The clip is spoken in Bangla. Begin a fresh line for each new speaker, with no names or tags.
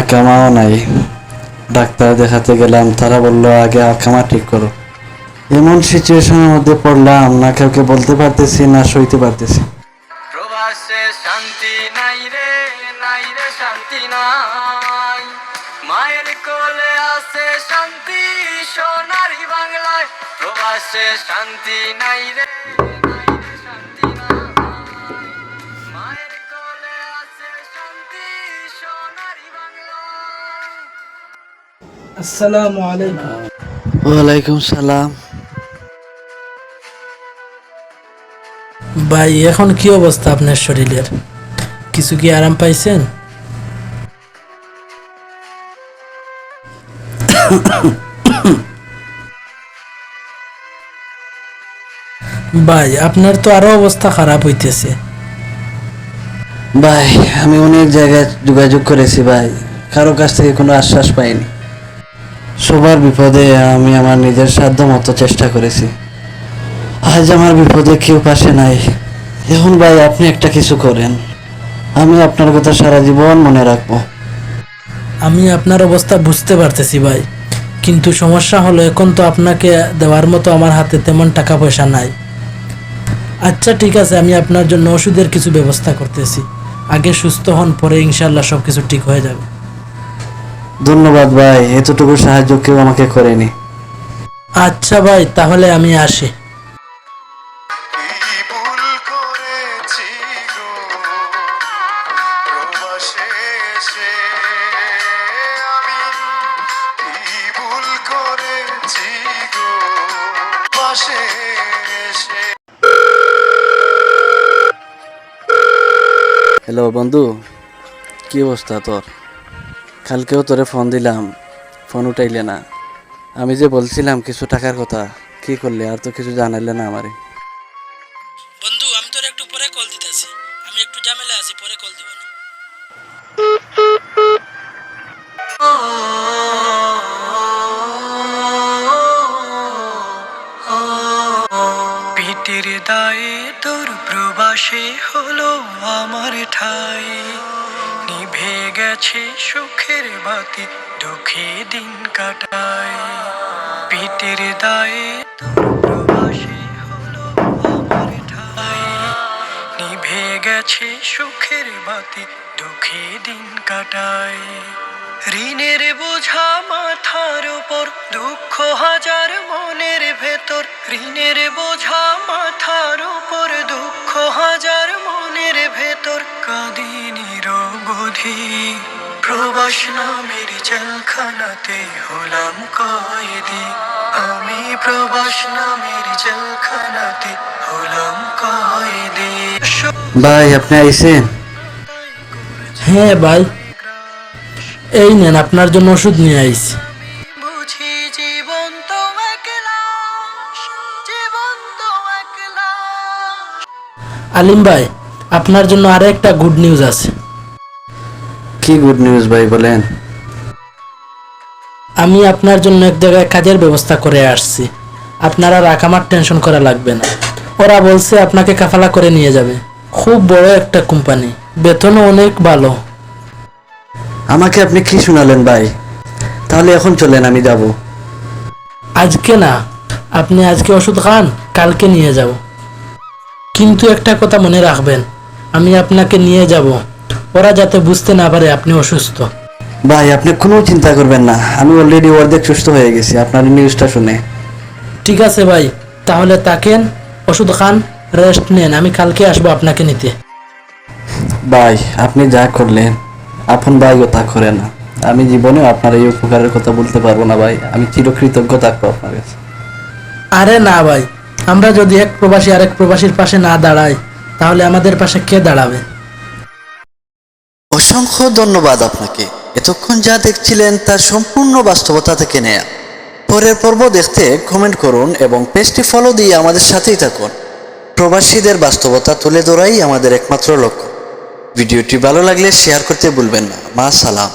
আকামাও নাই। ডাক্তার দেখাতে গেলাম, তারা বলল, আগে আকামা ঠিক করো। এমন সিচুয়েশনের মধ্যে পড়লাম, না কাউকে বলতে পারতেছি, না সইতে পারতেছি।
নাই রে নাই রে শান্তি শান্তি নাই রে
আসসালামু আলাইকুম।
ওয়ালাইকুম সালাম।
ভাই এখন কি অবস্থা আপনার শরীরের? কিছু কি আরাম পাইছেন? ভাই আপনার তো আরও অবস্থা খারাপ হইতেছে।
ভাই আমি অনেক জায়গায় যোগাযোগ করেছি ভাই। কারও কাছ থেকে কোনো আশ্বাস পাইনি। সবার বিপদে আমি আমার নিজের সাধ্য মতো চেষ্টা করেছি। আজ আমার বিপদে কেউ পাশে নাই। এখন ভাই, আপনি একটা কিছু করেন। আমি আপনার কথা সারা জীবন মনে রাখব।
আমি আপনার অবস্থা বুঝতে পারতেছি ভাই। কিন্তু সমস্যা হলো, এখন তো আপনাকে দেওয়ার মতো আমার হাতে তেমন টাকা পয়সা নাই। আচ্ছা ঠিক আছে, আমি আপনার জন্য ওষুধের কিছু ব্যবস্থা করতেছি। আগে সুস্থ হন, পরে ইনশাল্লাহ সব কিছু ঠিক হয়ে যাবে।
ধন্যবাদ ভাই এতটুকু সাহায্য কেউ আমাকে করেনি।
আচ্ছা ভাই তাহলে আমি আসি।
কি ভুল করেছি গো প্রবাসে এসে আমি কি ভুল করেছি গো প্রবাসে এসে
হ্যালো বন্ধু। কি অবস্থা তোর? কালকেও তোরে ফোন দিলাম ফোন উঠাইলে না। আমি যে বলছিলাম কিছু টাকার কথা কি করলে আর তো কিছু জানাইলে না আমারে।
বন্ধু আমি তোর একটু পরে কল দিতেছি। আমি একটু ঝামেলা আছি পরে কল দিব না।
দায়ে তোর প্রবাসে হলো আমার ঠাই। নিভে গেছে সুখের বাতি, দুঃখে দিন কাটায়। পিতের দায়ে প্রবাসে হলো নিভে গেছে সুখের বাতি, দুঃখে দিন কাটায়। ঋণের বোঝা মাথার উপর, দুঃখ হাজার মনের ভেতর। ঋণের বোঝা মাথার উপর, দুঃখ প্রবাস নামের জেলখানাতে হলাম কয়েদি। আমি প্রবাস নামের জেলখানাতে হলাম কয়েদি।
ভাই আপনি আইছেন?
হ্যাঁ ভাই। এই নেন আপনার জন্য ওষুধ নিয়ে আইছি।
বুঝি জীবন তো একলা জীবন তো একলা।
আলিম ভাই আপনার জন্য আরও একটা গুড নিউজ আছে।
কি গুড নিউজ ভাই বলেন?
আমি আপনার জন্য এক জায়গায় কাজের ব্যবস্থা করে আসছি। আপনার আর আকামার টেনশন করা লাগবে না। ওরা বলছে আপনাকে কাফালা করে নিয়ে যাবে। খুব বড় একটা কোম্পানি বেতনও অনেক ভালো।
আমাকে আপনি কি শোনালেন ভাই? তাহলে এখন চলেন আমি যাব।
আজকে না আপনি আজকে ওষুধ খান কালকে নিয়ে যাব। কিন্তু একটা কথা মনে রাখবেন আমি আপনাকে নিয়ে যাব। ওরা যাতে বুঝতে না পারে আপনি অসুস্থ।
ভাই আপনি কোনো চিন্তা করবেন না। আমি অলরেডি অর্ধেক সুস্থ হয়ে গেছি আপনার নিউজটা শুনে।
ঠিক আছে ভাই তাহলে তাকেন ওষুধ খান রেস্ট নেন আমি কালকে আসব আপনাকে নিতে।
ভাই আপনি যা করলেন আপন ভাইও তা করে না। আমি জীবনে আপনার এই উপকারের কথা বলতে পারব না ভাই আমি চিরকৃতজ্ঞ থাকব আপনার কাছে।
আরে না ভাই আমরা যদি এক প্রবাসী আরেক প্রবাসীর পাশে না দাঁড়াই তাহলে আমাদের পাশে কে দাঁড়াবে?
অসংখ্য ধন্যবাদ আপনাকে। এতক্ষণ যা দেখছিলেন তার সম্পূর্ণ বাস্তবতা থেকে নেয়া। পরের পর্ব দেখতে কমেন্ট করুন এবং পেজটি ফলো দিয়ে আমাদের সাথেই থাকুন। প্রবাসীদের বাস্তবতা তুলে ধরাই আমাদের একমাত্র লক্ষ্য। ভিডিওটি ভালো লাগলে শেয়ার করতে ভুলবেন না। মা সালাম।